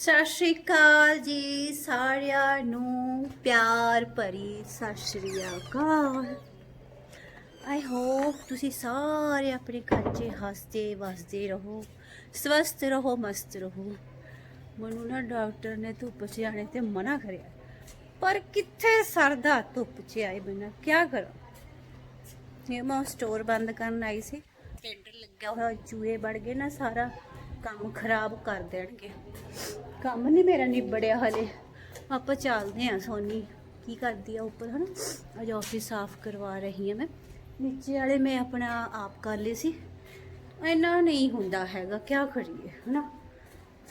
ਸਤਿ ਸ਼੍ਰੀ ਅਕਾਲ ਜੀ ਸਾਰਿਆਂ ਨੂੰ ਪਿਆਰ ਭਰੀ ਸਤਿ ਸ਼੍ਰੀ ਅਕਾਲ। ਆਈ ਹੋਪ ਤੁਸੀਂ ਸਾਰੇ ਆਪਣੇ ਘਰ 'ਚ ਹੱਸਦੇ ਵਸਦੇ ਰਹੋ ਸਵਸਥ ਰਹੋ ਮਸਤ ਰਹੋ। ਮੈਨੂੰ ਨਾ ਡਾਕਟਰ ਨੇ ਧੁੱਪ 'ਚ ਆਣੇ ਤੇ ਮਨਾ ਕਰਿਆ। ਪਰ ਕਿੱਥੇ ਸਰਦਾ ਧੁੱਪ 'ਚ ਆਏ ਬਿਨਾ? ਕੀ ਕਰਾਂ? ਇਹ ਮੈਂ ਸਟੋਰ ਬੰਦ ਕਰਨ ਆਈ ਸੀ। ਟੈਂਡਰ ਲੱਗਿਆ ਹੋਇਆ ਚੂਹੇ ਵੜ ਗਏ ਨਾ ਸਾਰਾ। ਕੰਮ ਖਰਾਬ ਕਰ ਦੇਣਗੇ। ਕੰਮ ਨਹੀਂ ਮੇਰਾ ਨਿਬੜਿਆ ਹਲੇ। ਆਪਾਂ ਚੱਲਦੇ ਆ ਸੋਨੀ। ਕੀ ਕਰਦੀ ਆ ਉੱਪਰ ਹਨਾ? ਅੱਜ ਆਫਿਸ ਸਾਫ਼ ਕਰਵਾ ਰਹੀ ਆ ਮੈਂ। ਨੀਚੇ ਵਾਲੇ ਮੈਂ ਆਪਣਾ ਆਪ ਕਰ ਲਏ ਸੀ। ਇੰਨਾ ਨਹੀਂ ਹੁੰਦਾ ਹੈਗਾ, ਕਿਆ ਕਰੀਏ ਹਨਾ?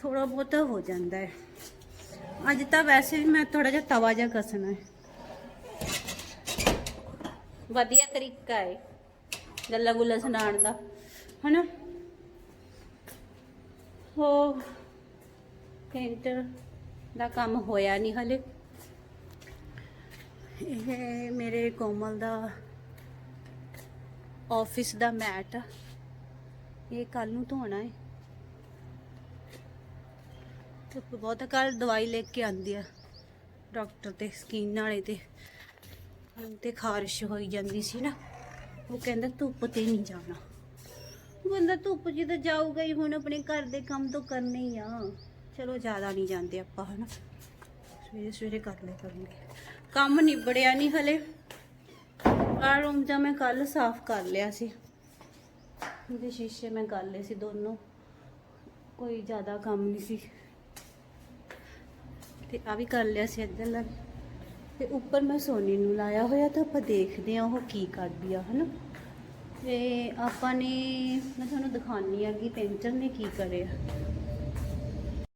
ਥੋੜਾ ਬਹੁਤਾ ਹੋ ਜਾਂਦਾ ਹੈ। ਅੱਜ ਤਾਂ ਵੈਸੇ ਵੀ ਮੈਂ ਥੋੜਾ ਜਿਹਾ ਤਵਾ ਜਿਹਾ ਕਸਣਾ ਹੈ। ਵਧੀਆ ਤਰੀਕਾ ਹੈ। ਗੱਲਾਂ ਗੁੱਲਾਂ ਸੁਣਾਉਣ ਦਾ। ਹਨਾ? ਉਹ ਪੇਂਟਰ ਦਾ ਕੰਮ ਹੋਇਆ ਨਹੀਂ ਹਲੇ। ਇਹ ਮੇਰੇ ਕੋਮਲ ਦਾ ਆਫਿਸ ਦਾ ਮੈਟ ਆ। ਇਹ ਕੱਲ ਨੂੰ ਧੋਣਾ ਹੈ ਧੁੱਪ ਬਹੁਤਾ ਕੱਲ ਦਵਾਈ ਲੈ ਕੇ ਆਂਦੀ ਆ ਡਾਕਟਰ ਤੇ ਸਕਿਨ ਵਾਲੇ ਤੇ। ਹੁਣ ਤੇ ਖਾਰਿਸ਼ ਹੋਈ ਜਾਂਦੀ ਸੀ ਨਾ। ਉਹ ਕਹਿੰਦਾ ਧੁੱਪ ਤੇ ਨਹੀਂ ਜਾਣਾ। ਬੰਦਾ ਧੁੱਪ 'ਚ ਤਾਂ ਜਾਊਗਾ ਹੀ, ਹੁਣ ਆਪਣੇ ਘਰ ਦੇ ਕੰਮ ਤੋਂ ਕਰਨੇ ਹੀ ਆ। ਚਲੋ ਜ਼ਿਆਦਾ ਨਹੀਂ ਜਾਂਦੇ ਆਪਾਂ, ਹਨਾ? ਸਵੇਰੇ ਸਵੇਰੇ ਕਰ ਲੈ ਕਰਾਂਗੇ ਕੰਮ ਨਿਬੜਿਆ ਨਹੀਂ ਹਲੇ। ਆ ਰੂਮ ਤਾਂ ਮੈਂ ਕੱਲ ਸਾਫ਼ ਕਰ ਲਿਆ ਸੀ। ਇਹਦੇ ਸ਼ੀਸ਼ੇ ਮੈਂ ਕਰ ਲਏ ਸੀ ਦੋਨੋਂ। ਕੋਈ ਜ਼ਿਆਦਾ ਕੰਮ ਨਹੀਂ ਸੀ। ਤੇ ਆ ਵੀ ਕਰ ਲਿਆ ਸੀ ਇੱਧਰ ਲੱਗ ਤੇ ਉੱਪਰ ਮੈਂ ਸੋਨੀ ਨੂੰ ਲਾਇਆ ਹੋਇਆ ਤਾਂ ਆਪਾਂ ਦੇਖਦੇ ਆ ਉਹ ਕੀ ਕਰਦੀ ਆ, ਹਨਾ? ਤੇ ਆਪਾਂ ਨੇ, ਮੈਂ ਤੁਹਾਨੂੰ ਦਿਖਾਉਣੀ ਆ ਕਿ ਪੇਂਟਰ ਨੇ ਕੀ ਕਰਿਆ।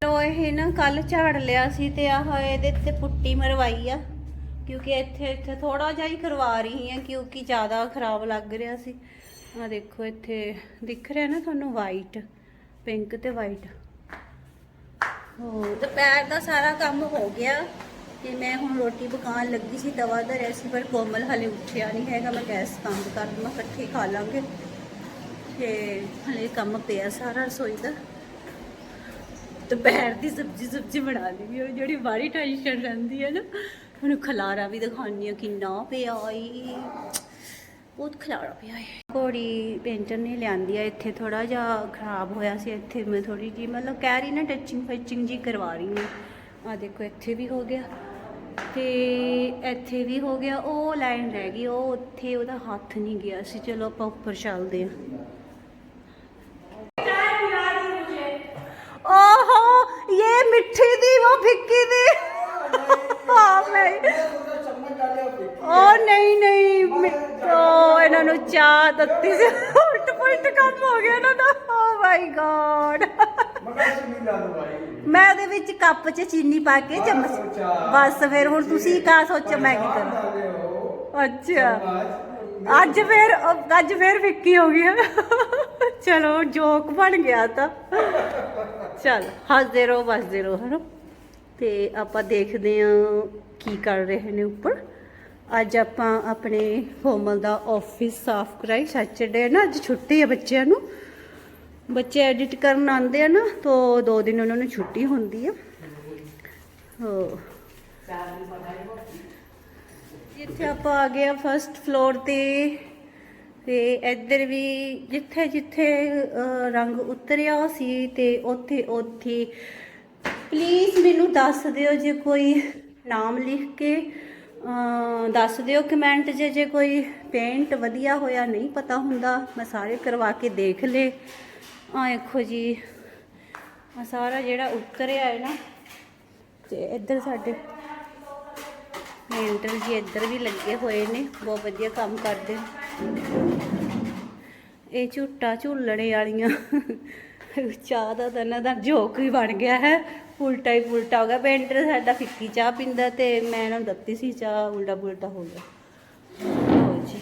ਲੋ, ਇਹ ਨਾ ਕੱਲ ਝਾੜ ਲਿਆ ਸੀ ਤੇ ਆਹ ਇਹਦੇ ਤੇ ਪੁੱਟੀ ਮਰਵਾਈ ਆ, ਕਿਉਂਕਿ ਇੱਥੇ ਇੱਥੇ ਥੋੜਾ ਜਿਹਾ ਹੀ ਕਰਵਾ ਰਹੀ ਹਾਂ, ਕਿਉਂਕਿ ਜ਼ਿਆਦਾ ਖਰਾਬ ਲੱਗ ਰਿਹਾ ਸੀ। ਆ ਦੇਖੋ, ਇੱਥੇ ਦਿਖ ਰਿਹਾ ਨਾ ਤੁਹਾਨੂੰ ਵਾਈਟ ਪਿੰਕ ਤੇ ਵਾਈਟ ਹੋ ਦੁਪਹਿਰ ਦਾ ਸਾਰਾ ਕੰਮ ਹੋ ਗਿਆ। ਤੇ ਮੈਂ ਹੁਣ ਰੋਟੀ ਪਕਾਉਣ ਲੱਗੀ ਸੀ ਤਵਾ ਧਰਿਆ ਸੀ ਪਰ ਕੋਮਲ ਹਲੇ ਉੱਠਿਆ ਨਹੀਂ ਹੈਗਾ। ਮੈਂ ਗੈਸ ਬੰਦ ਕਰ ਦਵਾਂ, ਇਕੱਠੇ ਖਾ ਲਾਂਗੇ। ਤੇ ਹਲੇ ਕੰਮ ਪਿਆ ਸਾਰਾ ਰਸੋਈ ਦਾ। ਦੁਪਹਿਰ ਦੀ ਸਬਜ਼ੀ ਸਬਜ਼ੀ ਬਣਾ ਲਈ ਉਹ ਜਿਹੜੀ ਬਾਰੀ ਟੈਨਸ਼ਨ ਰਹਿੰਦੀ ਹੈ ਨਾ, ਉਹਨੂੰ ਖਲਾਰਾ ਵੀ ਦਿਖਾਉਣੀ ਆ ਕਿੰਨਾ ਪਿਆ ਈ। ਬਹੁਤ ਖਲਾਰਾ ਪਿਆ ਹੈ ਘੋੜੀ ਪੇਂਟਰ ਨੇ ਲਿਆਂਦੀ ਆ, ਇੱਥੇ ਥੋੜਾ ਜਿਹਾ ਖਰਾਬ ਹੋਇਆ ਸੀ, ਇੱਥੇ ਮੈਂ ਥੋੜੀ ਜੀ ਮਤਲਬ ਕਹਿ ਰਹੀ ਨਾ ਟੱਚਿੰਗ ਫੈਚਿੰਗ ਜੀ ਕਰਵਾ ਰਹੀ ਹਾਂ। ਆ ਦੇਖੋ, ਇੱਥੇ ਵੀ ਹੋ ਗਿਆ। ਤੇ ਇੱਥੇ ਵੀ ਹੋ ਗਿਆ, ਉਹ ਲਾਈਨ ਰਹਿ ਗਈ, ਉਹ ਉੱਥੇ ਉਹਦਾ ਹੱਥ ਨਹੀਂ ਗਿਆ ਸੀ। ਚਲੋ ਆਪਾਂ ਉੱਪਰ ਚੱਲਦੇ ਆ ਓਹੋ, ਇਹ ਮਿੱਠੀ ਦੀ, ਉਹ ਫਿੱਕੀ ਦੀ। ਨਹੀਂ। ਉਹ ਨਹੀਂ ਨਹੀਂ, ਮਿੱਠੋ ਇਹਨਾਂ ਨੂੰ ਚਾਹ ਦਿੱਤੀ ਸੀ। ਉਲਟ ਪੁਲਟ ਕੰਮ ਹੋ ਗਿਆ ਇਹਨਾਂ ਦਾ। ਓ ਮਾਈ ਗॉड ਮੈਂ ਉਹਦੇ ਵਿੱਚ ਕੱਪ 'ਚ ਚੀਨੀ ਪਾ ਕੇ ਚਮਚ ਬਸ ਫਿਰ ਹੁਣ ਤੁਸੀਂ ਕਾ ਸੋਚੋ ਮੈਂ ਕੀ ਕਰਾਂ? ਅੱਛਾ। ਅੱਜ ਫੇਰ ਅੱਜ ਫੇਰ ਵਿੱਕੀ ਹੋ ਗਈ ਚਲੋ ਜੋਕ ਬਣ ਗਿਆ ਤਾਂ। ਚਲ ਹੱਸਦੇ ਰਹੋ ਵਸਦੇ ਰਹੋ ਹਨਾ? ਤੇ ਆਪਾਂ ਦੇਖਦੇ ਆਂ ਕੀ ਕਰ ਰਹੇ ਨੇ ਉੱਪਰ। ਅੱਜ ਆਪਾਂ ਆਪਣੇ ਕੋਮਲ ਦਾ ਆਫਿਸ ਸਾਫ਼ ਕਰਾਈ। ਸੈਚਰਡੇ ਨਾ ਅੱਜ ਛੁੱਟੀ ਹੈ ਬੱਚਿਆਂ ਨੂੰ। ਬੱਚੇ ਐਡਿਟ ਕਰਨ ਆਉਂਦੇ ਆ ਨਾ, ਤਾਂ ਦੋ ਦਿਨ ਉਹਨਾਂ ਨੂੰ ਛੁੱਟੀ ਹੁੰਦੀ ਆ। ਹੋ ਇੱਥੇ ਆਪਾਂ ਆ ਗਏ ਆ ਫਰਸਟ ਫਲੋਰ ਤੇ ਤੇ ਇੱਧਰ ਵੀ ਜਿੱਥੇ ਜਿੱਥੇ ਰੰਗ ਉਤਰਿਆ ਸੀ, ਤੇ ਉੱਥੇ ਉੱਥੇ। ਪਲੀਜ਼ ਮੈਨੂੰ ਦੱਸ ਦਿਓ ਜੇ ਕੋਈ ਨਾਮ ਲਿਖ ਕੇ ਦੱਸ ਦਿਓ ਕਮੈਂਟ ਜੇ ਜੇ ਕੋਈ ਪੇਂਟ ਵਧੀਆ ਹੋਇਆ, ਨਹੀਂ ਪਤਾ ਹੁੰਦਾ, ਮੈਂ ਸਾਰੇ ਕਰਵਾ ਕੇ ਦੇਖ ਲੇ। ਆ ਦੇਖੋ ਜੀ। ਆ ਸਾਰਾ ਜਿਹੜਾ ਉਤਰਿਆ ਹੈ ਨਾ, ਤੇ ਇੱਧਰ ਸਾਡੇ ਪੇਂਟਰ ਜੀ ਇੱਧਰ ਵੀ ਲੱਗੇ ਹੋਏ ਨੇ, ਬਹੁਤ ਵਧੀਆ ਕੰਮ ਕਰਦੇ ਇਹ ਝੂਟਾ ਝੂਲਣੇ ਵਾਲੀਆਂ। ਚਾਹ ਦਾ ਤਾਂ ਇਹਨਾਂ ਦਾ ਜੋਕ ਹੀ ਬਣ ਗਿਆ ਹੈ। ਉਲਟਾ ਹੀ ਉਲਟਾ ਹੋ ਗਿਆ। ਪੇਂਟਰ ਸਾਡਾ ਫਿੱਕੀ ਚਾਹ ਪੀਂਦਾ ਤੇ ਮੈਂ ਇਹਨਾਂ ਨੂੰ ਦਿੱਤੀ ਸੀ ਚਾਹ ਉਲਟਾ ਉਲਟਾ ਹੋ ਗਿਆ। ਲਓ ਜੀ।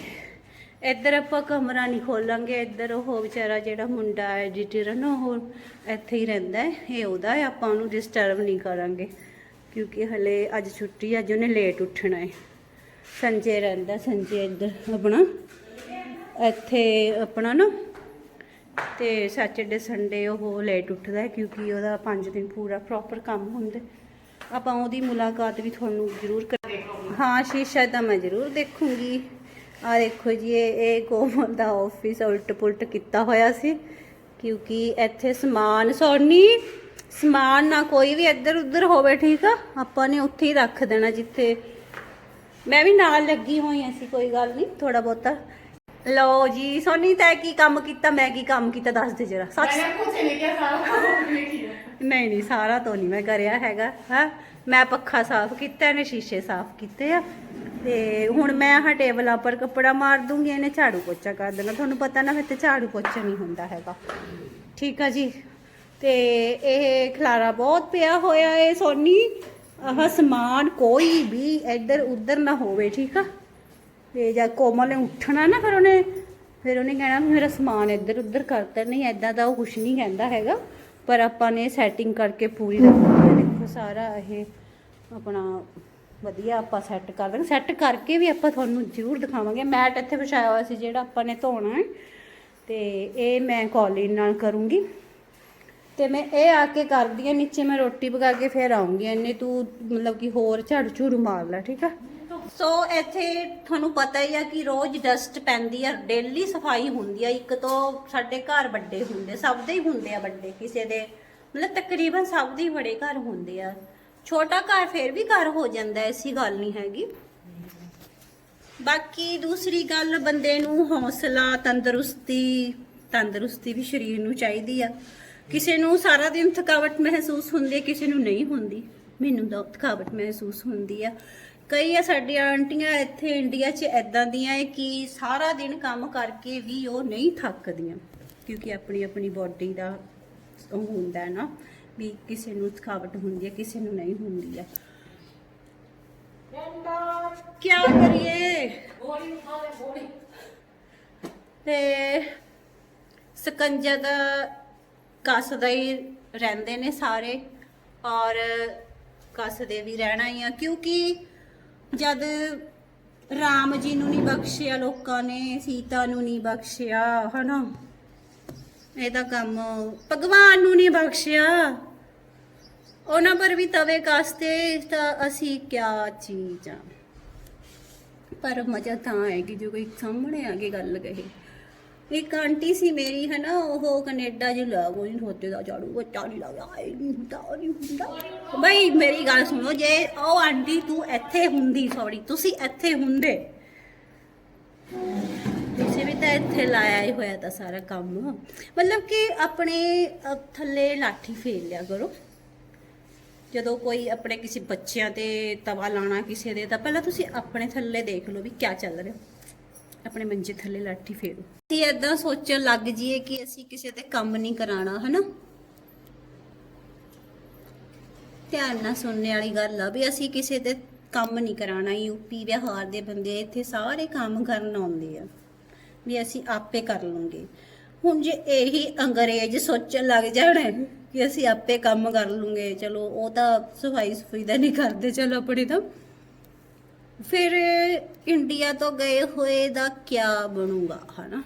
ਇੱਧਰ ਆਪਾਂ ਕਮਰਾ ਨਹੀਂ ਖੋਲਾਂਗੇ, ਇੱਧਰ ਉਹ ਵਿਚਾਰਾ ਜਿਹੜਾ ਮੁੰਡਾ ਐਡੀਟਰ ਨਾ, ਉਹ ਇੱਥੇ ਹੀ ਰਹਿੰਦਾ ਹੈ। ਇਹ ਉਹਦਾ ਹੈ, ਆਪਾਂ ਉਹਨੂੰ ਡਿਸਟਰਬ ਨਹੀਂ ਕਰਾਂਗੇ, ਕਿਉਂਕਿ ਹਲੇ ਅੱਜ ਛੁੱਟੀ ਅੱਜ ਉਹਨੇ ਲੇਟ ਉੱਠਣਾ ਹੈ। ਸੰਜੇ ਰਹਿੰਦਾ, ਸੰਜੇ ਇੱਧਰ ਆਪਣਾ, ਇੱਥੇ ਆਪਣਾ ਨਾ, ਤੇ ਸੈਚਰਡੇ ਸੰਡੇ ਉਹ ਲੇਟ ਉੱਠਦਾ ਹੈ, ਕਿਉਂਕਿ ਉਹਦਾ 5 ਦਿਨ ਪੂਰਾ ਪ੍ਰੋਪਰ ਕੰਮ ਹੁੰਦਾ ਆਪਾਂ ਉਹਦੀ ਮੁਲਾਕਾਤ ਵੀ ਤੁਹਾਨੂੰ ਜ਼ਰੂਰ ਕਰ ਹਾਂ, ਸ਼ੀਸ਼ਾ ਤਾਂ ਮੈਂ ਜ਼ਰੂਰ ਦੇਖੂੰਗੀ। ਆ ਦੇਖੋ ਜੀ ਇਹ ਇਹ ਕੋਮਲ ਦਾ ਆਫਿਸ ਉਲਟ ਪੁਲਟ ਕੀਤਾ ਹੋਇਆ ਸੀ ਕਿਉਂਕਿ ਇੱਥੇ ਸਮਾਨ ਸੋਣੀ ਸਮਾਨ ਨਾ ਕੋਈ ਵੀ ਇੱਧਰ ਉੱਧਰ ਹੋਵੇ ਠੀਕ ਆ? ਆਪਾਂ ਨੇ ਉੱਥੇ ਹੀ ਰੱਖ ਦੇਣਾ ਜਿੱਥੇ। ਮੈਂ ਵੀ ਨਾਲ ਲੱਗੀ ਹੋਈ ਸੀ ਕੋਈ ਗੱਲ ਨਹੀਂ ਥੋੜਾ ਬਹੁਤਾ। ਲਓ ਜੀ ਸੋਨੀ ਤੈ ਕੀ ਕੰਮ ਕੀਤਾ ਮੈਂ ਕੀ ਕੰਮ ਕੀਤਾ ਦੱਸ ਦੇ ਜਰਾ। ਸੱਚ ਨਹੀਂ ਸਾਰਾ ਕੰਮ ਨਹੀਂ ਸਾਰਾ ਤਾਂ ਨਹੀਂ ਮੈਂ ਕਰਿਆ ਹੈਗਾ ਹਾਂ? ਮੈਂ ਪੱਖਾ ਸਾਫ਼ ਕੀਤਾ, ਇਹਨੇ ਸ਼ੀਸ਼ੇ ਸਾਫ਼ ਕੀਤੇ ਆ। ਤੇ ਹੁਣ ਮੈਂ ਆਹ ਟੇਬਲਾਂ ਪਰ ਕੱਪੜਾ ਮਾਰ ਦੂੰਗੀ, ਇਹਨੇ ਝਾੜੂ ਪੋਚਾ ਕਰ ਦੇਣਾ। ਤੁਹਾਨੂੰ ਪਤਾ ਨਾ, ਫਿਰ ਤੇ ਝਾੜੂ ਪੋਚਾ ਨਹੀਂ ਹੁੰਦਾ ਹੈਗਾ। ਠੀਕ ਆ ਜੀ? ਤੇ ਇਹ ਖਲਾਰਾ ਬਹੁਤ ਪਿਆ ਹੋਇਆ ਏ ਸੋਨੀ। ਆਹ ਸਮਾਨ ਕੋਈ ਵੀ ਇੱਧਰ ਉੱਧਰ ਨਾ ਹੋਵੇ, ਠੀਕ ਆ? ਤੇ ਜਦ ਕੋਮਲ ਨੇ ਉੱਠਣਾ ਨਾ, ਫਿਰ ਉਹਨੇ ਫਿਰ ਉਹਨੇ ਕਹਿਣਾ ਵੀ ਮੇਰਾ ਸਮਾਨ ਇੱਧਰ ਉੱਧਰ ਕਰਤਾ। ਨਹੀਂ ਐਦਾਂ ਦਾ ਉਹ ਕੁਝ ਨਹੀਂ ਕਹਿੰਦਾ ਹੈਗਾ। ਪਰ ਆਪਾਂ ਨੇ ਸੈਟਿੰਗ ਕਰਕੇ ਪੂਰੀ ਰੱਖੀ। ਹੈ ਸਾਰਾ ਇਹ ਆਪਣਾ ਵਧੀਆ ਆਪਾਂ ਸੈੱਟ ਕਰ ਦਾਂਗੇ ਸੈੱਟ ਕਰਕੇ ਵੀ ਆਪਾਂ ਤੁਹਾਨੂੰ ਜ਼ਰੂਰ ਦਿਖਾਵਾਂਗੇ। ਮੈਟ ਇੱਥੇ ਵਿਛਾਇਆ ਹੋਇਆ ਸੀ ਜਿਹੜਾ ਆਪਾਂ ਨੇ ਧੋਣਾ ਹੈ। ਤੇ ਇਹ ਮੈਂ ਕੌਲੀਨ ਨਾਲ ਕਰੂੰਗੀ। ਤੇ ਮੈਂ ਇਹ ਆ ਕੇ ਕਰਦੀ ਆ ਨੀਚੇ ਮੈਂ ਰੋਟੀ ਪਕਾ ਕੇ ਫੇਰ ਆਉਂਗੀ। ਇਹਨੇ ਤੂੰ ਮਤਲਬ ਕਿ ਹੋਰ ਝਾੜੂ ਝੂੜੂ ਮਾਰ ਲੈ, ਠੀਕ ਆ? ਸੋ ਇੱਥੇ ਤੁਹਾਨੂੰ ਪਤਾ ਹੀ ਆ ਕਿ ਰੋਜ਼ ਡਸਟ ਪੈਂਦੀ ਆ। ਡੇਲੀ ਸਫ਼ਾਈ ਹੁੰਦੀ ਆ। ਇੱਕ ਤੋਂ ਸਾਡੇ ਘਰ ਵੱਡੇ ਹੁੰਦੇ ਸਭ ਦੇ ਹੀ ਹੁੰਦੇ ਆ ਵੱਡੇ। ਕਿਸੇ ਦੇ ਮਤਲਬ ਤਕਰੀਬਨ ਸਭ ਦੇ ਬੜੇ ਘਰ ਹੁੰਦੇ ਆ। ਛੋਟਾ ਘਰ ਫਿਰ ਵੀ ਘਰ ਹੋ ਜਾਂਦਾ ਐਸੀ ਗੱਲ ਨਹੀਂ ਹੈਗੀ। ਬਾਕੀ ਦੂਸਰੀ ਗੱਲ, ਬੰਦੇ ਨੂੰ ਹੌਸਲਾ, ਤੰਦਰੁਸਤੀ ਤੰਦਰੁਸਤੀ ਵੀ ਸਰੀਰ ਨੂੰ ਚਾਹੀਦੀ ਆ। ਕਿਸੇ ਨੂੰ ਸਾਰਾ ਦਿਨ ਥਕਾਵਟ ਮਹਿਸੂਸ ਹੁੰਦੀ ਹੈ ਕਿਸੇ ਨੂੰ ਨਹੀਂ ਹੁੰਦੀ। ਮੈਨੂੰ ਤਾਂ ਥਕਾਵਟ ਮਹਿਸੂਸ ਹੁੰਦੀ ਆ। ਕਈ ਆ ਸਾਡੀਆਂ ਆਂਟੀਆਂ ਇੱਥੇ ਇੰਡੀਆ 'ਚ ਐਦਾਂ ਦੀਆਂ ਹੈ ਕਿ ਸਾਰਾ ਦਿਨ ਕੰਮ ਕਰਕੇ ਵੀ ਉਹ ਨਹੀਂ ਥੱਕਦੀਆਂ, ਕਿਉਂਕਿ ਆਪਣੀ ਆਪਣੀ ਬੋਡੀ ਦਾ ਉਹ ਹੁੰਦਾ ਨਾ ਵੀ ਕਿਸੇ ਨੂੰ ਥਕਾਵਟ ਹੁੰਦੀ ਹੈ, ਕਿਸੇ ਨੂੰ ਨਹੀਂ ਹੁੰਦੀ ਹੈ। ਕੀ ਕਰੀਏ? ਤੇ ਸਕੰਜਾ ਦਾ ਕੱਸਦਾ ਹੀ ਰਹਿੰਦੇ ਨੇ ਸਾਰੇ ਔਰ ਕੱਸਦੇ ਵੀ ਰਹਿਣਾ ਹੀ ਆ, ਕਿਉਂਕਿ ਜਦ ਰਾਮ ਜੀ ਨੂੰ ਨਹੀਂ ਬਖਸ਼ਿਆ, ਲੋਕਾਂ ਨੇ ਸੀਤਾ ਨੂੰ ਨਹੀਂ ਬਖਸ਼ਿਆ, ਹਨਾ? ਇਹਦਾ ਕੰਮ ਭਗਵਾਨ ਨੂੰ ਨਹੀਂ ਬਖਸ਼ਿਆ। ਉਹਨਾਂ ਪਰ ਵੀ ਤਵੇ ਕਾਸਤੇ ਤਾਂ ਅਸੀਂ ਕਿਆ ਚੀਜ਼। ਆ ਪਰ ਮਜ਼ਾ ਤਾਂ ਆਏਗੀ ਜੋ ਕੋਈ ਸਾਹਮਣੇ ਆ ਕੇ ਗੱਲ ਕਹੇ। ਇੱਕ ਆਂਟੀ ਸੀ ਮੇਰੀ ਹੈ ਨਾ ਉਹ ਕੈਨੇਡਾ ਚ ਲਾ ਕੋਈ ਹੋਤੇ ਦਾ ਝਾੜੂ, ਬੱਚਾ ਨਹੀਂ ਲੱਗਦਾ ਇਹ ਨਹੀਂ ਹੁੰਦਾ ਉਹ ਨਹੀਂ ਹੁੰਦਾ। ਬਈ, ਮੇਰੀ ਗੱਲ ਸੁਣੋ, ਜੇ ਉਹ ਆਂਟੀ ਤੂੰ ਇੱਥੇ ਹੁੰਦੀ ਸੌਰੀ ਤੁਸੀਂ ਇੱਥੇ ਹੁੰਦੇ। ਤਾਂ ਇੱਥੇ ਲਾਇਆ ਹੀ ਹੋਇਆ ਤਾਂ ਸਾਰਾ ਕੰਮ। ਮਤਲਬ ਕਿ ਆਪਣੇ ਥੱਲੇ ਲਾਠੀ ਫੇਰ ਲਿਆ ਕਰੋ। ਜਦੋਂ ਕੋਈ ਆਪਣੇ ਕਿਸੇ ਬੱਚਿਆਂ ਤੇ ਤਵਾ ਲਾਣਾ ਕਿਸੇ ਦੇ, ਤਾਂ ਪਹਿਲਾਂ ਤੁਸੀਂ ਆਪਣੇ ਥੱਲੇ ਦੇਖ ਲਓ ਵੀ ਕੀ ਚੱਲ ਰਿਹਾ। ਆਪਣੇ ਮੰਜੇ ਥੱਲੇ ਲਾਠੀ ਫੇਰੋ। ਅਸੀਂ ਏਦਾਂ ਸੋਚਣ ਲੱਗ ਜਾਈਏ ਕਿ ਅਸੀਂ ਕਿਸੇ ਤੇ ਕੰਮ ਨਹੀਂ ਕਰਾਣਾ ਹਨਾ? ਧਿਆਨ ਨਾਲ ਸੁਣਨੇ ਵਾਲੀ ਗੱਲ ਆ ਵੀ ਅਸੀਂ ਕਿਸੇ ਤੇ ਕੰਮ ਨਹੀਂ ਕਰਾਣਾ ਯੂਪੀ ਬਿਹਾਰ ਦੇ ਬੰਦੇ ਇੱਥੇ ਸਾਰੇ ਕੰਮ ਕਰਨ ਆਉਂਦੇ ਆ। ਵੀ ਅਸੀਂ ਆਪੇ ਕਰ ਲਵਾਂਗੇ ਹੁਣ ਜੇ ਇਹੀ ਅੰਗਰੇਜ਼ ਸੋਚਣ ਲੱਗ ਜਾਣ ਕਿ ਅਸੀਂ ਆਪੇ ਕੰਮ ਕਰ ਲਵਾਂਗੇ ਚਲੋ ਉਹ ਤਾਂ ਸਫ਼ਾਈ ਸਫ਼ਾਈ ਦਾ ਨਹੀਂ ਕਰਦੇ, ਚਲੋ ਆਪਣੇ ਤਾਂ। ਫਿਰ ਇੰਡੀਆ ਤੋਂ ਗਏ ਹੋਏ ਦਾ ਕੀ ਬਣੂਗਾ, ਹਨਾ?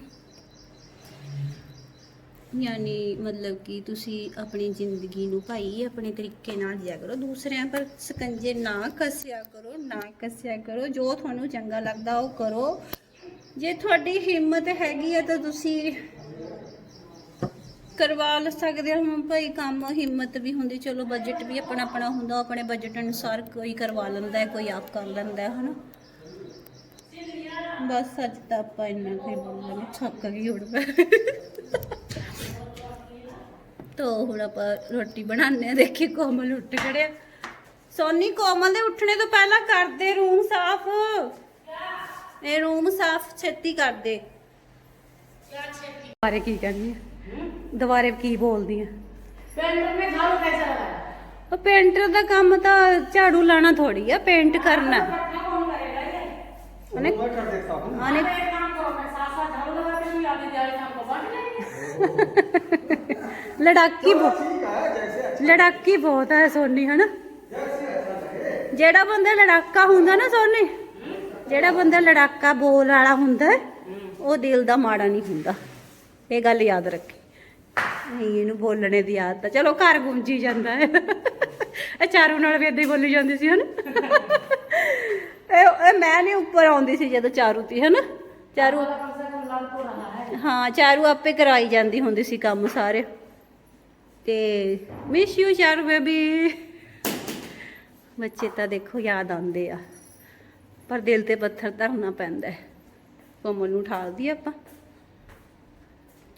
ਯਾਨੀ ਮਤਲਬ ਕਿ ਤੁਸੀਂ ਆਪਣੀ ਜ਼ਿੰਦਗੀ ਨੂੰ ਭਾਈ ਆਪਣੇ ਤਰੀਕੇ ਨਾਲ ਜਿਆ ਕਰੋ, ਦੂਸਰਿਆਂ ਪਰ ਸਕੰਜੇ ਨਾ ਕੱਸਿਆ ਕਰੋ, ਨਾ ਕੱਸਿਆ ਕਰੋ, ਜੋ ਤੁਹਾਨੂੰ ਚੰਗਾ ਲੱਗਦਾ ਉਹ ਕਰੋ। ਜੇ ਤੁਹਾਡੀ ਹਿੰਮਤ ਹੈਗੀ ਹੈ ਤਾਂ ਤੁਸੀਂ ਕਰਵਾ ਲ ਸਕਦੇ ਹੋ। ਭਾਈ ਕੰਮ ਹਿੰਮਤ ਵੀ ਹੁੰਦੀ, ਚਲੋ ਬਜਟ ਵੀ ਆਪਣਾ ਆਪਣਾ ਹੁੰਦਾ ਆਪਣੇ ਬਜਟ ਅਨੁਸਾਰ ਕੋਈ ਕਰਵਾ ਲੈਂਦਾ ਹੈ ਕੋਈ ਆਪ ਕਰ ਲੈਂਦਾ ਹੈ ਹਨਾ। ਬਸ ਅੱਜ ਤਾਂ ਆਪਾਂ ਇੰਨਾ ਕੋਈ ਬੋਲਣੇ ਛੱਕ ਗਈ ਹੁਣ ਮੈਂ। ਤੋ ਹੁਣ ਆਪਾਂ ਰੋਟੀ ਬਣਾਉਂਦੇ ਆ ਦੇਖੀ ਕੋਮਲ ਉੱਠ ਖੜਿਆ। ਸੋਨੀ, ਕੋਮਲ ਦੇ ਉੱਠਣੇ ਤੋਂ ਪਹਿਲਾਂ ਕਰਦੇ ਰੂਮ ਸਾਫ਼। ਇਹ ਰੂਮ ਸਾਫ਼ ਛੇਤੀ ਕਰ ਦੇ ਦੁਬਾਰੇ ਕੀ ਕਰਨੀ ਹੈ ਦੁਬਾਰੇ ਕੀ ਬੋਲਦੀ ਹੈ पेंटर में झाड़ू कैसा लगाया ਉਹ ਪੇਂਟਰ ਦਾ ਕੰਮ ਤਾਂ ਝਾੜੂ ਲਾਣਾ ਥੋੜੀ ਆ ਪੇਂਟ ਕਰਨਾ क्या कौन करेगा ये ਉਹਨੇ मैं कर देता हूँ ਉਹਨੇ आप एक काम करो मैं साथ साथ झाड़ू लगाती हूँ आधी दिहाड़ी शाम को बांट लेंगे ਲੜਾਕੀ ਬਹੁਤ ठीक है जैसे ਲੜਾਕੀ ਬਹੁਤ ਹੈ ਸੋਨੀ ਹਨਾ ਜਿਹੜਾ ਬੰਦਾ ਲੜਾਕਾ ਹੁੰਦਾ ਨਾ ਸੋਨੀ ਜਿਹੜਾ ਬੰਦਾ ਲੜਾਕਾ ਬੋਲ ਵਾਲਾ ਹੁੰਦਾ, ਉਹ ਦਿਲ ਦਾ ਮਾੜਾ ਨਹੀਂ ਹੁੰਦਾ। ਇਹ ਗੱਲ ਯਾਦ ਰੱਖੀ। ਨਹੀਂ, ਇਹਨੂੰ ਬੋਲਣੇ ਦੀ ਆਦਤ ਚਲੋ, ਘਰ ਗੁੰਜੀ ਜਾਂਦਾ ਹੈ। ਚਾਰੂ ਨਾਲ ਵੀ ਇਦਾਂ ਹੀ ਬੋਲੀ ਜਾਂਦੀ ਸੀ, ਹਨ? ਇਹ ਮੈਂ ਨਹੀਂ ਉੱਪਰ ਆਉਂਦੀ ਸੀ ਜਦੋਂ ਚਾਰੂ ਤੀ, ਹਨ? ਚਾਰੂ ਹਾਂ, ਚਾਰੂ ਆਪੇ ਕਰਾਈ ਜਾਂਦੀ ਹੁੰਦੀ ਸੀ ਕੰਮ ਸਾਰੇ। ਤੇ ਮਿਸ ਯੂ ਚਾਰੂ ਬੇਬੀ ਬੱਚੇ ਤਾਂ ਦੇਖੋ ਯਾਦ ਆਉਂਦੇ ਆ। ਪਰ ਦਿਲ ਤੇ ਪੱਥਰ ਧਰਨਾ ਪੈਂਦਾ ਹੈ। ਕੋਮਲ ਨੂੰ ਠਾਲਦੀ ਆਪਾਂ।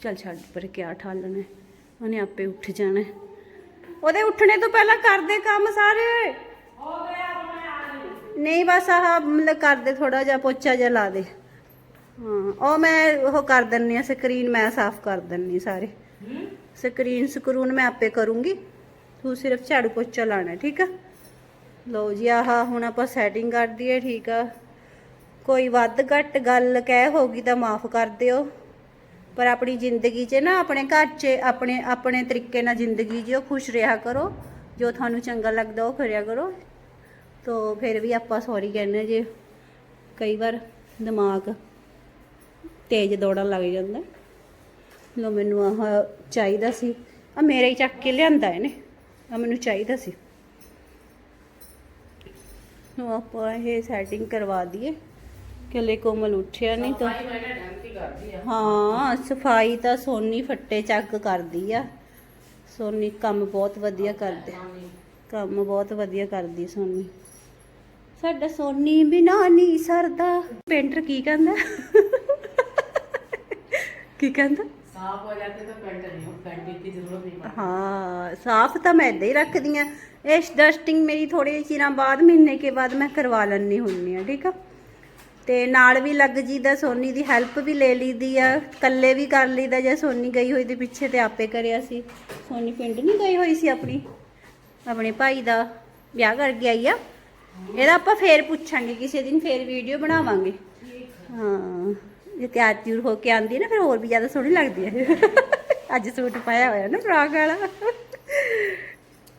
ਚੱਲ ਛੱਡ ਪਰ ਕਿਆ ਠਾਲਣਾ ਉਹਨੇ ਆਪੇ ਉੱਠ ਜਾਣਾ ਉਹਦੇ ਉੱਠਣੇ ਤੋਂ ਪਹਿਲਾਂ ਕਰਦੇ ਕੰਮ ਸਾਰੇ। ਹੋ ਗਿਆ ਨਹੀਂ ਬਸ ਆਹ ਮਤਲਬ ਕਰਦੇ ਥੋੜਾ ਜਿਹਾ ਪੋਚਾ ਜਿਹਾ ਲਾ ਦੇ। ਹਾਂ ਉਹ ਮੈਂ ਉਹ ਕਰ ਦਿੰਨੀ ਆ ਸਕਰੀਨ ਮੈਂ ਸਾਫ਼ ਕਰ ਦਿੰਨੀ ਸਾਰੇ। ਸਕਰੀਨ ਸਕਰੂਨ ਮੈਂ ਆਪੇ ਕਰੂੰਗੀ। ਤੂੰ ਸਿਰਫ ਝਾੜੂ ਪੋਚਾ ਲਾਣਾ ਠੀਕ ਆ? ਲਓ ਜੀ, ਆਹ ਹੁਣ ਆਪਾਂ ਸੈਟਿੰਗ ਕਰ ਦਈਏ, ਠੀਕ ਆ। ਕੋਈ ਵੱਧ ਘੱਟ ਗੱਲ ਕਹਿ ਹੋਗੀ ਤਾਂ ਮਾਫ ਕਰ ਦਿਓ। ਪਰ ਆਪਣੀ ਜ਼ਿੰਦਗੀ 'ਚ ਨਾ, ਆਪਣੇ ਘਰ 'ਚ, ਆਪਣੇ ਆਪਣੇ ਤਰੀਕੇ ਨਾਲ ਜ਼ਿੰਦਗੀ ਜਿਓ, ਖੁਸ਼ ਰਿਹਾ ਕਰੋ। ਜੋ ਤੁਹਾਨੂੰ ਚੰਗਾ ਲੱਗਦਾ ਉਹ ਕਰਿਆ ਕਰੋ। ਤੋ ਫਿਰ ਵੀ ਆਪਾਂ ਸੌਰੀ ਕਹਿੰਦੇ ਜੇ। ਕਈ ਵਾਰ ਦਿਮਾਗ ਤੇਜ਼ ਦੌੜਨ ਲੱਗ ਜਾਂਦਾ। ਲੋ ਮੈਨੂੰ ਆਹ ਚਾਹੀਦਾ ਸੀ। ਆ ਮੇਰੇ ਹੀ ਚੱਕ ਕੇ ਲਿਆਂਦਾ ਇਹਨੇ। ਆ ਮੈਨੂੰ ਚਾਹੀਦਾ ਸੀ। ਨੂੰ ਆਪਾਂ ਇਹ ਸੈਟਿੰਗ ਕਰਵਾ ਦਈਏ। ਕਿਲੇ ਕੋਮਲ ਉੱਠਿਆ ਨਹੀਂ ਤਾਂ। ਹਾਂ ਸਫ਼ਾਈ ਤਾਂ ਸੋਨੀ ਫੱਟੇ ਚੱਕ ਕਰਦੀ ਆ। ਸੋਨੀ ਕੰਮ ਬਹੁਤ ਵਧੀਆ ਕਰਦੇ। ਕੰਮ ਬਹੁਤ ਵਧੀਆ ਕਰਦੀ ਸੋਨੀ। ਸਾਡਾ ਸੋਨੀ ਬਿਨਾ ਨਹੀਂ ਸਰਦਾ। ਪੇਂਟਰ ਕੀ ਕਹਿੰਦਾ? ਕੀ ਕਹਿੰਦਾ? साफ हो जाते तो पेंट नहीं हो पेंटिंग की जरूरत नहीं पड़ती ਹਾਂ ਸਾਫ਼ ਤਾਂ ਮੈਂ ਇਦਾਂ ਹੀ ਰੱਖਦੀ ਆ ਇਸ ਡਸਟਿੰਗ ਮੇਰੀ ਥੋੜੇ ਚਿਰਾਂ ਬਾਅਦ ਮਹੀਨੇ ਕੇ ਬਾਅਦ ਮੈਂ ਕਰਵਾ ਲੈਣੀ ਹੁੰਨੀ ਆ ਠੀਕ ਆ ਤੇ ਨਾਲ ਵੀ ਲੱਗ ਜੀਦਾ ਸੋਨੀ ਦੀ ਹੈਲਪ ਵੀ ਲੈ ਲਈਦੀ ਆ ਇਕੱਲੇ ਵੀ ਕਰ ਲਈਦਾ ਜੇ ਸੋਨੀ ਗਈ ਹੋਈ ਦੇ ਪਿੱਛੇ ਤੇ ਆਪੇ ਕਰਿਆ ਸੀ ਸੋਨੀ ਪਿੰਡ ਨਹੀਂ ਗਈ ਹੋਈ ਸੀ ਆਪਣੀ ਆਪਣੇ ਭਾਈ ਦਾ ਵਿਆਹ ਕਰਕੇ ਆਈ ਆ ਇਹਦਾ ਆਪਾਂ ਫੇਰ ਪੁੱਛਾਂਗੇ ਕਿਸੇ ਦਿਨ ਫੇਰ ਵੀਡੀਓ ਬਣਾਵਾਂਗੇ ਹਾਂ ਜੇ ਤਿਆਰ ਤਿਉਰ ਹੋ ਕੇ ਆਂਦੀ ਹੈ ਨਾ ਫਿਰ ਹੋਰ ਵੀ ਜ਼ਿਆਦਾ ਸੋਹਣੀ ਲੱਗਦੀ ਹੈ ਇਹ। ਅੱਜ ਸੂਟ ਪਾਇਆ ਹੋਇਆ ਨਾ ਫਰਾਕ ਵਾਲਾ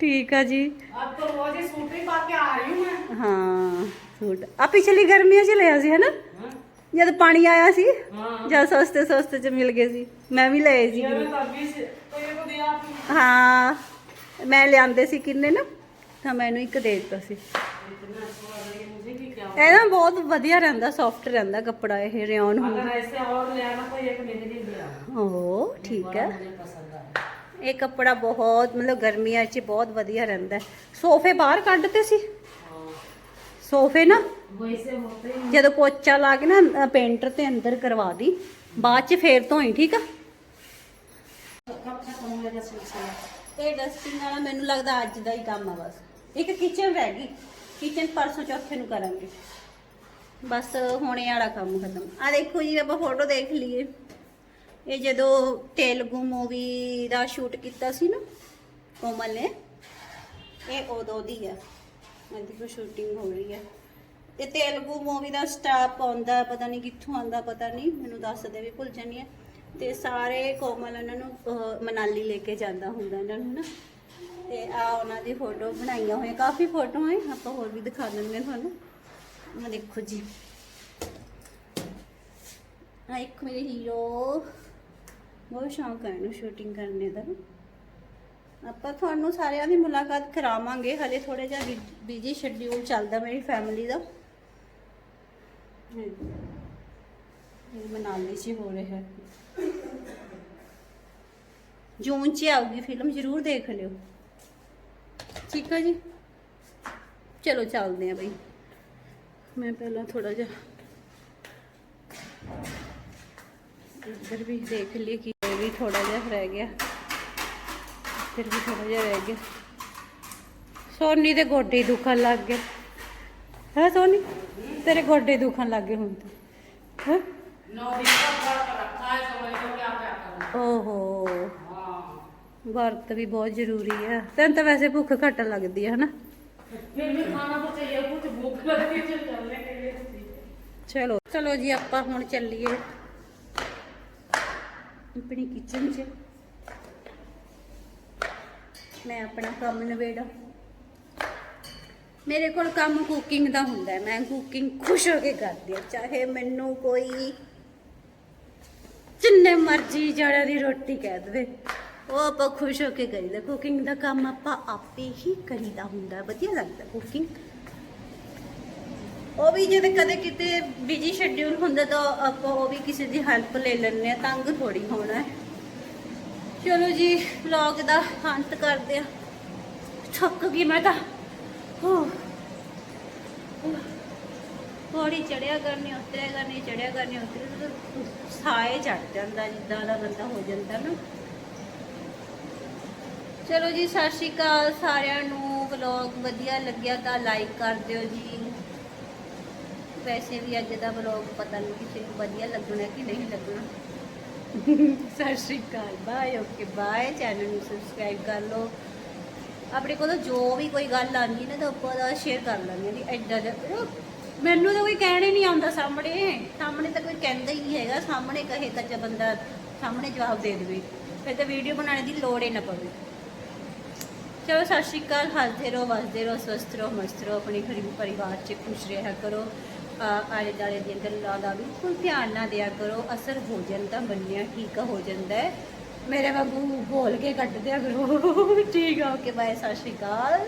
ਠੀਕ ਆ ਜੀ अब तो रोज ही सूट ही पा के आ रही हूँ मैं ਹਾਂ ਸੂਟ ਆ ਪਿਛਲੀ ਗਰਮੀਆਂ 'ਚ ਲਿਆ ਸੀ ਹਨਾ हाँ? ਜਦ ਪਾਣੀ ਆਇਆ ਸੀ हाँ ਜਦ ਸਸਤੇ ਸਸਤੇ 'ਚ ਮਿਲ ਗਏ ਸੀ ਮੈਂ ਵੀ ਲਏ ਸੀ ये मैं तभी से तो ये को दिया आपने ਹਾਂ मैं ਲਿਆਂਦੇ ਸੀ ਕਿੰਨੇ ਨਾ ਤਾਂ ਮੈਨੂੰ ਇੱਕ ਦੇ ਦਿੱਤਾ ਸੀ इतना अच्छा ਇਹ ਨਾ ਬਹੁਤ ਵਧੀਆ ਰਹਿੰਦਾ ਸੌਫਟ ਰਹਿੰਦਾ ਕੱਪੜਾ ਇਹ ਰਿਓਨ ਹੁੰਦਾ अगर ऐसे और ले आना तो एक मेरे लिए ले आना ਓ ਠੀਕ ਹੈ मुझे पसंद आया ਇਹ ਕੱਪੜਾ ਬਹੁਤ ਮਤਲਬ ਗਰਮੀਆਂ 'ਚ ਬਹੁਤ ਵਧੀਆ ਰਹਿੰਦਾ ਹੈ। ਸੋਫੇ ਬਾਹਰ ਕੱਢਤੇ ਸੀ हाँ ਸੋਫੇ ਨਾ वैसे होते ही ਜਦੋਂ ਪੋਚਾ ਲਾ ਕੇ ਨਾ ਪੇਂਟਰ ਤੇ ਅੰਦਰ ਕਰਵਾ ਦੀ ਬਾਅਦ 'ਚ ਫੇਰ ਧੋਈ ਠੀਕ ਆ कब खत्म होगा सिलसिला ਇਹ ਡਸਟਿੰਗ ਵਾਲਾ ਮੈਨੂੰ ਲੱਗਦਾ ਅੱਜ ਦਾ ਹੀ ਕੰਮ ਆ ਬਸ ਇੱਕ ਕਿਚਨ ਰਹਿ ਗਈ ਕਿਚਨ ਪਰਸੋਂ ਚੌਥੇ ਨੂੰ ਕਰਾਂਗੇ। ਬਸ ਹੋਣੇ ਵਾਲਾ ਕੰਮ ਖਤਮ। ਆ ਦੇਖੋ ਜੀ, ਆਪਾਂ ਫੋਟੋ ਦੇਖ ਲਈਏ। ਇਹ ਜਦੋਂ ਤੇਲਗੂ ਮੂਵੀ ਦਾ ਸ਼ੂਟ ਕੀਤਾ ਸੀ ਨਾ, ਕੋਮਲ ਨੇ, ਇਹ ਉਦੋਂ ਦੀ ਆ। ਦੇਖੋ ਸ਼ੂਟਿੰਗ ਹੋ ਰਹੀ ਹੈ ਤੇ ਤੇਲਗੂ ਮੂਵੀ ਦਾ ਸਟਾਫ ਆਉਂਦਾ, ਪਤਾ ਨਹੀਂ ਕਿੱਥੋਂ ਆਉਂਦਾ, ਪਤਾ ਨਹੀਂ ਮੈਨੂੰ ਦੱਸਦੇ ਵੀ ਭੁੱਲ ਜਾਨੀ ਆ। ਤੇ ਸਾਰੇ ਕੋਮਲ ਉਹਨਾਂ ਨੂੰ ਮਨਾਲੀ ਲੈ ਕੇ ਜਾਂਦਾ ਹੁੰਦਾ ਇਹਨਾਂ ਨੂੰ ਨਾ। ਤੇ ਆ ਉਹਨਾਂ ਦੀ ਫੋਟੋ ਬਣਾਈਆਂ ਹੋਈਆਂ। ਕਾਫੀ ਫੋਟੋਆਂ ਹੈ, ਆਪਾਂ ਹੋਰ ਵੀ ਦਿਖਾ ਦਿੰਦੇ ਹਾਂ ਤੁਹਾਨੂੰ। ਆ ਦੇਖੋ ਜੀ। ਆ ਇੱਕ ਮੇਰੇ ਹੀਰੋ, ਬਹੁਤ ਸ਼ੌਂਕ ਹੈ ਇਹਨੂੰ ਸ਼ੂਟਿੰਗ ਕਰਨੇ ਦਾ ਆਪਾਂ ਤੁਹਾਨੂੰ ਸਾਰਿਆਂ ਦੀ ਮੁਲਾਕਾਤ ਕਰਾਵਾਂਗੇ, ਹਲੇ ਥੋੜਾ ਜਿਹਾ ਬਿਜ਼ੀ ਸ਼ਡਿਊਲ ਚੱਲਦਾ ਮੇਰੀ ਫੈਮਿਲੀ ਦਾ। ਇਹ ਮਨਾਲੀ 'ਚ ਹੀ ਹੋ ਰਿਹਾ ਹੈ। ਜੂਨ 'ਚ ਆਊਗੀ ਫਿਲਮ ਜ਼ਰੂਰ ਦੇਖ ਲਿਓ। ਠੀਕ ਆ ਜੀ? ਚਲੋ ਚੱਲਦੇ ਆ ਬਈ। ਮੈਂ ਪਹਿਲਾਂ ਥੋੜਾ ਜਿਹਾ ਇੱਧਰ ਵੀ ਦੇਖ ਲਈ ਕਿ ਇਹ ਵੀ ਥੋੜਾ ਜਿਹਾ ਰਹਿ ਗਿਆ। ਫਿਰ ਵੀ ਥੋੜਾ ਜਿਹਾ ਰਹਿ ਗਿਆ। ਸੋਨੀ ਦੇ ਗੋਡੇ ਦੁਖਣ ਲੱਗ ਗਏ। ਹੈ ਸੋਨੀ? ਤੇਰੇ ਗੋਡੇ ਦੁਖਣ ਲੱਗ ਗਏ ਹੁਣ ਤਾਂ। ਹੈ? ਨੋ ਵੀ ਰੱਖਾ ਹੈ ਸੋਨੀ ਨੂੰ ਕੀ ਕਰਨਾ। ਓਹੋ। ਵਰਤ ਵੀ ਬਹੁਤ ਜ਼ਰੂਰੀ ਹੈ ਤੈਨੂੰ ਤਾਂ ਵੈਸੇ ਭੁੱਖ ਘੱਟ ਲੱਗਦੀ ਆ ਹਨਾ? ਫਿਰ ਵੀ ਖਾਣਾ ਤਾਂ ਚਾਹੀਏ ਕੁਝ ਭੁੱਖ ਲੱਗਦੀ ਚਲ ਚੱਲਨੇ ਕਰੀਏ ਚਲੋ ਚਲੋ ਜੀ ਆਪਾਂ ਹੁਣ ਚੱਲੀਏ। ਆਪਣੀ ਕਿਚਨ 'ਚ। ਮੈਂ ਆਪਣਾ ਕੰਮ ਨਵੇੜਾ ਮੇਰੇ ਕੋਲ ਕੰਮ ਕੁਕਿੰਗ ਦਾ ਹੁੰਦਾ ਮੈਂ ਕੁਕਿੰਗ ਖੁਸ਼ ਹੋ ਕੇ ਕਰਦੀ ਹਾਂ। ਚਾਹੇ ਮੈਨੂੰ ਕੋਈ ਜਿੰਨੇ ਮਰਜ਼ੀ ਜੜਿਆਂ ਦੀ ਰੋਟੀ ਕਹਿ ਦੇਵੇ। ਉਹ ਆਪਾਂ ਖੁਸ਼ ਹੋ ਕੇ ਕਰੀਦਾ ਕੁਕਿੰਗ ਦਾ ਕੰਮ ਆਪਾਂ ਆਪੇ ਹੀ ਕਰੀਦਾ ਹੁੰਦਾ। ਵਧੀਆ ਲੱਗਦਾ ਕੁਕਿੰਗ ਉਹ ਵੀ ਜੇ ਕਦੇ ਕਿਤੇ ਬਿਜ਼ੀ ਸ਼ੈਡਿਊਲ ਹੁੰਦਾ ਤਾਂ ਆਪਾਂ ਉਹ ਵੀ ਕਿਸੇ ਦੀ ਹੈਲਪ ਲੈ ਲੈਂਦੇ ਆ ਤੰਗ ਥੋੜੀ ਹੋਣਾ ਚਲੋ ਜੀ ਵਲੌਗ ਦਾ ਅੰਤ ਕਰਦੇ ਆ ਥੱਕ ਗਈ ਮੈਂ ਤਾਂ। ਹੋ। ਥੋੜੀ ਚੜਿਆ ਕਰਨੀ, ਉਤਰਿਆ ਕਰਨੀ ਚੜਿਆ ਕਰਨੀ, ਉਤਰਿਆ ਸਾਏ ਚੜ ਜਾਂਦਾ, ਜਿੱਦਾਂ ਦਾ ਬੰਦਾ ਹੋ ਜਾਂਦਾ ਨਾ। ਚਲੋ ਜੀ, ਸਤਿ ਸ਼੍ਰੀ ਅਕਾਲ ਸਾਰਿਆਂ ਨੂੰ। ਵਲੌਗ ਵਧੀਆ ਲੱਗਿਆ ਤਾਂ ਲਾਈਕ ਕਰ ਦਿਓ ਜੀ। ਵੈਸੇ ਵੀ ਅੱਜ ਦਾ ਵਲੌਗ ਪਤਾ ਨਹੀਂ ਕਿਸੇ ਨੂੰ ਵਧੀਆ ਲੱਗਣਾ ਕਿ ਨਹੀਂ ਲੱਗਣਾ। ਸਤਿ ਸ਼੍ਰੀ ਅਕਾਲ ਬਾਏ ਓਕੇ ਬਾਏ ਚੈਨਲ ਨੂੰ ਸਬਸਕ੍ਰਾਈਬ ਕਰ ਲਓ। ਆਪਣੇ ਕੋਲ ਜੋ ਵੀ ਕੋਈ ਗੱਲ ਆਉਂਦੀ ਨਾ, ਤਾਂ ਆਪਾਂ ਦਾ ਸ਼ੇਅਰ ਕਰ ਲੈਂਦੇ ਜੀ ਵੀ ਐਡਾ ਮੈਨੂੰ ਤਾਂ ਕੋਈ ਕਹਿਣ ਨਹੀਂ ਆਉਂਦਾ ਸਾਹਮਣੇ। ਸਾਹਮਣੇ ਤਾਂ ਕੋਈ ਕਹਿੰਦਾ ਹੀ ਨਹੀਂ ਹੈਗਾ। ਸਾਹਮਣੇ ਕਹੇ ਤਾਂ ਜੇ ਬੰਦਾ ਸਾਹਮਣੇ ਜਵਾਬ ਦੇ ਦੇਵੇ। ਫਿਰ ਤਾਂ ਵੀਡੀਓ ਬਣਾਉਣ ਦੀ ਲੋੜ ਹੀ ਨਾ ਪਵੇ। ਚਲੋ, ਸਤਿ ਸ਼੍ਰੀ ਅਕਾਲ। ਹੱਸਦੇ ਰਹੋ, ਵਸਦੇ ਰਹੋ, ਸਵਸਥ ਰਹੋ, ਮਸਤ ਰਹੋ। ਆਪਣੇ ਗਰੀਬ ਪਰਿਵਾਰ 'ਚ ਖੁਸ਼ ਰਿਹਾ ਕਰੋ। ਆਲੇ ਦੁਆਲੇ ਦੀਆਂ ਗੱਲਾਂ ਦਾ ਬਿਲਕੁਲ ਧਿਆਨ ਨਾ ਦਿਆ ਕਰੋ। ਅਸਰ ਹੋ ਜਾਂਦਾ ਬੰਨਿਆ ਠੀਕ ਹੋ ਜਾਂਦਾ ਮੇਰੇ ਬਾਬੂ ਬੋਲ ਕੇ ਕੱਢ ਦਿਆ ਕਰੋ ਠੀਕ ਆ, ਓਕੇ, ਬਾਏ, ਸਤਿ ਸ਼੍ਰੀ ਅਕਾਲ।